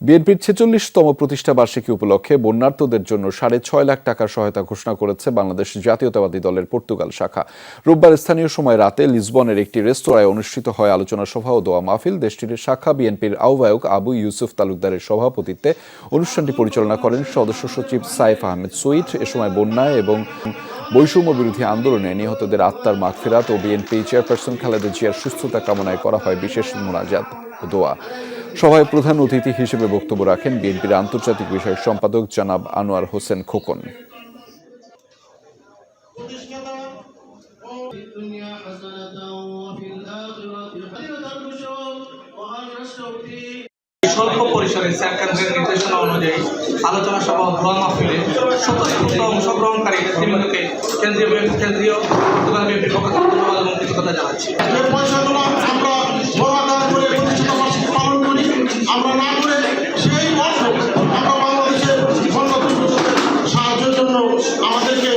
বিএনপির ছেচল্লিশতম প্রতিষ্ঠা বার্ষিকী উপলক্ষে বন্যার্তদের জন্য সাড়ে ছয় লাখ টাকার সহায়তা ঘোষণা করেছে বাংলাদেশ জাতীয়তাবাদী দলের পর্তুগাল শাখা। রোববার স্থানীয় সময় রাতে লিসবনের একটি রেস্তোরাঁয় অনুষ্ঠিত হয় আলোচনা সভা ও দোয়া মাহফিল। দেশটির শাখা বিএনপির আহ্বায়ক আবু ইউসুফ তালুকদারের সভাপতিত্বে অনুষ্ঠানটি পরিচালনা করেন সদস্য সচিব সাইফ আহমেদ সুইট এ সময় বন্যায় এবং বৈষম্য বিরোধী আন্দোলনে নিহতদের আত্মার মাগফেরাত ও বিএনপি চেয়ারপারসন খালেদা জিয়ার সুস্থতা কামনায় করা হয় বিশেষ মোনাজাত দোয়া। সভায় প্রধান অতিথি হিসেবে বক্তব্য রাখেন বিএনপির আন্তর্জাতিক বিষয়ক সম্পাদক জনাব আনোয়ার হোসেন খোকন। স্বল্প পরিসরে সরকারের নির্দেশনা অনুযায়ী আলোচনা সভা ও মাহফিলে স্বতঃস্ফূর্ত অংশগ্রহণ কেন্দ্রীয় কেন্দ্রীয় প্রধান বিএনপির পক্ষ থেকে ধন্যবাদ এবং কৃতজ্ঞতা জানাচ্ছি। আমরা না করে সেই অর্থ আমরা বাংলাদেশের সাহায্যের জন্য আমাদেরকে